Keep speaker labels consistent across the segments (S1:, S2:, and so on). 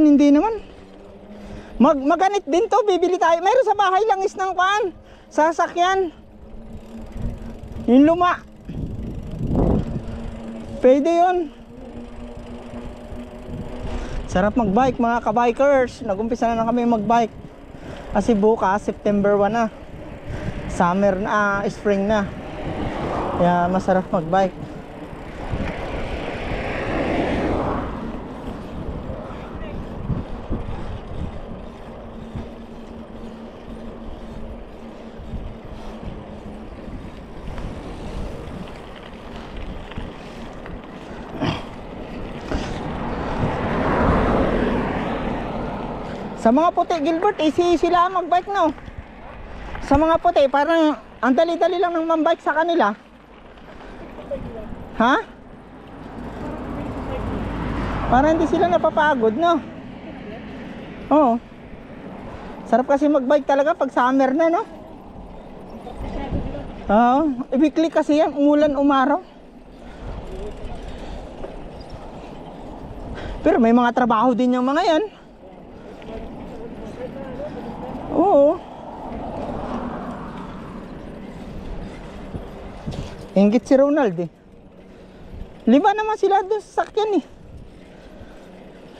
S1: akin hindi naman. Mag maganit din to, bibili tayo. Mayroon sa bahay lang is ng paan. Sasakyan. Yung luma. Pwede yun. Sarap magbike mga kabikers. Nagumpisa na, na kami magbike. Kasi bukas, September 1 na. Summer na, ah, spring na. Kaya masarap magbike. Sa mga puti, Gilbert, easy sila magbike no. Sa mga puti, parang ang dali-dali lang ng mambike sa kanila. Ha? Para hindi sila napapagod, no? Oo. Sarap kasi magbike talaga pag summer na, no? Oo. Weekly kasi yan, umulan, umaraw. Pero may mga trabaho din yung mga yan. Oo. Ingit si Ronald eh. Lima naman sila doon sa sakyan eh.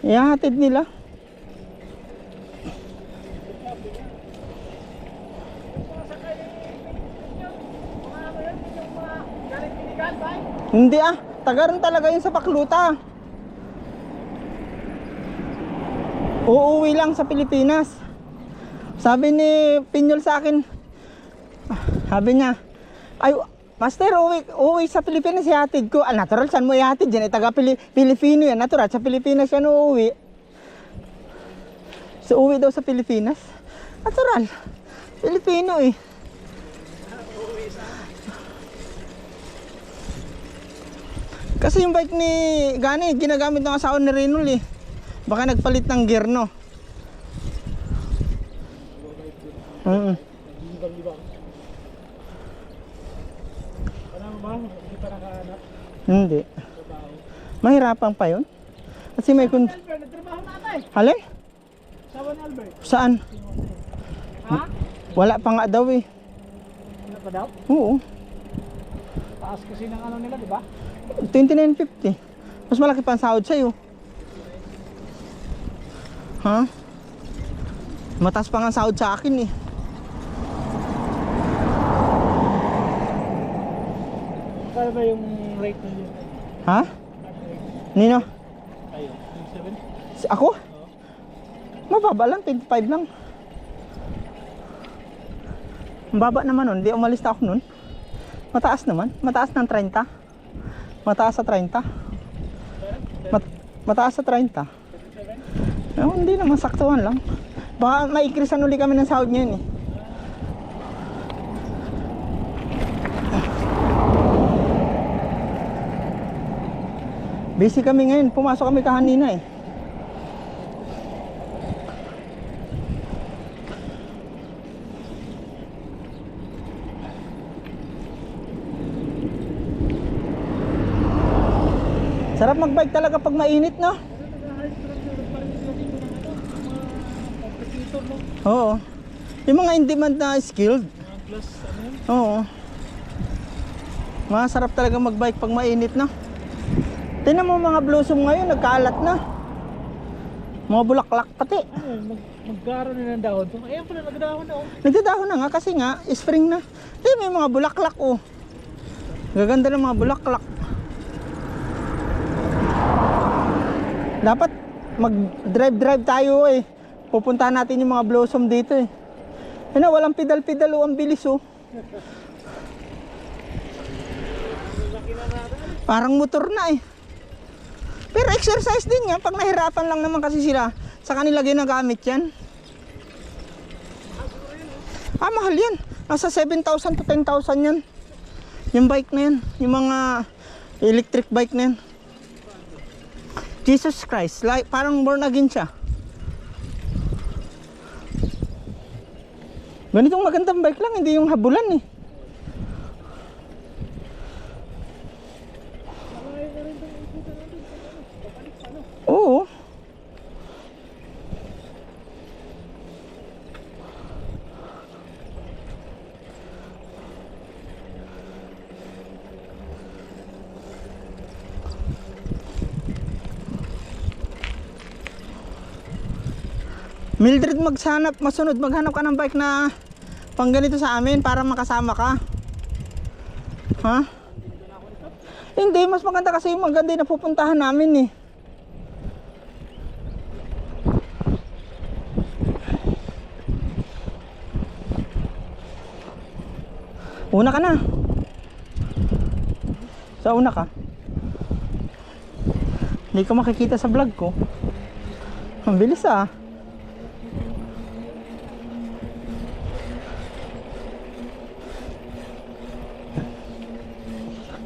S1: Ihahatid nila. Hindi ah, taga rin talaga yun sa Pakluta. Uuwi lang sa Pilipinas. Sabi ni Pinyol sa akin, ah, sabi niya, ay, Master, uwi, uwi sa Pilipinas, ihatid ko. Ah, natural, saan mo ihatid yan? Eh, taga Pili Pilipino yan. Natural, sa Pilipinas yan uuwi. So, uwi daw sa Pilipinas. Natural. Pilipino eh. Kasi yung bike ni Gani, ginagamit ng asawa ni Renul eh. Baka nagpalit ng gear, no?
S2: Ba? Hindi.
S1: Mahirapan pa yun. Kasi may kun...
S2: Eh. Albert.
S1: Saan?
S2: Ha?
S1: Wala pa nga daw eh.
S2: Ano pa daw?
S1: Oo.
S2: Taas kasi ng ano nila, di ba?
S1: 29.50. Mas malaki pa ang sahod sa'yo. Ha? Mataas pa nga sahod sa akin eh.
S2: Ba yung rate yun?
S1: Ha? Nino?
S2: Ayun, yung 7?
S1: Si ako? Mababa lang, 25 lang. Ang baba naman nun, hindi umalis na ako nun. Mataas naman, mataas ng 30. Mataas sa 30. Mat- mataas sa 30. Oh, hindi naman, saktuhan lang. Baka maikrisan uli kami ng sahod niyan eh. Busy kami ngayon, pumasok kami kahanina eh. Sarap magbike talaga pag mainit, no? Oo. Yung mga in demand na skilled.
S2: Ano?
S1: Oo. Masarap talaga magbike pag mainit, no? Tingnan mo mga blossom ngayon, nagkaalat na. Mga bulaklak pati.
S2: Ano? Mag magkaroon na ng dahon. Ayan pala, nagdahon na oh.
S1: Nagdadahon na nga kasi nga, spring na. Mo yung mga bulaklak, oh. Gaganda ng mga bulaklak. Dapat mag-drive-drive tayo eh. Pupuntahan natin yung mga blossom dito eh. Ano, walang pedal-pedal oh, ang bilis oh. Parang motor na eh. Pero exercise din yan. Pag nahirapan lang naman kasi sila, sa kanila ginagamit yan. Ah, mahal yan. Nasa 7,000 to 10,000 yan. Yung bike na yan. Yung mga electric bike na yan. Jesus Christ. Like, parang born again siya. Ganitong magandang bike lang, hindi yung habulan eh. Oo. Mildred magsanap, masunod, maghanap ka ng bike na pang ganito sa amin para makasama ka. Ha? Hindi, mas maganda kasi yung maganda yung napupuntahan namin eh. Una ka na. Sa una ka. Hindi ka makikita sa vlog ko. Ang bilis ah.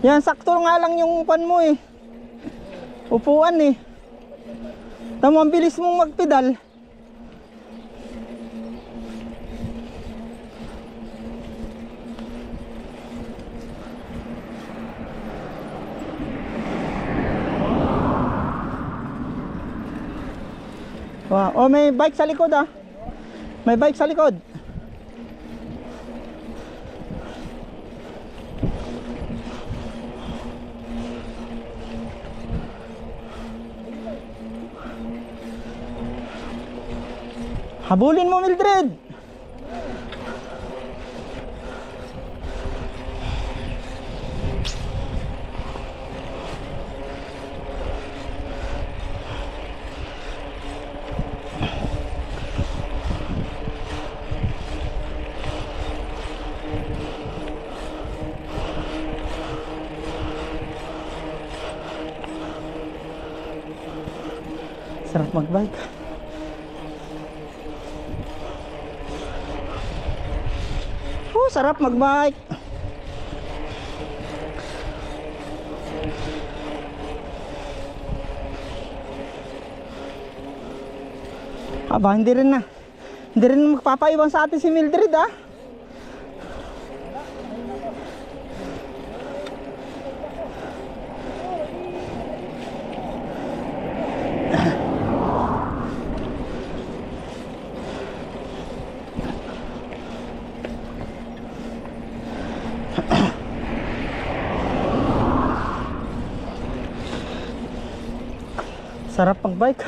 S1: Yan, sakto nga lang yung pan mo eh. Upuan eh. Tama, ang bilis mong magpedal. Wow. Oh, may bike sa likod ah. May bike sa likod. Habulin mo, Mildred. Sarap magbike. Oh, sarap magbike. Aba, hindi rin na. Hindi rin magpapaiwan sa atin si Mildred ah. Sarap magbike.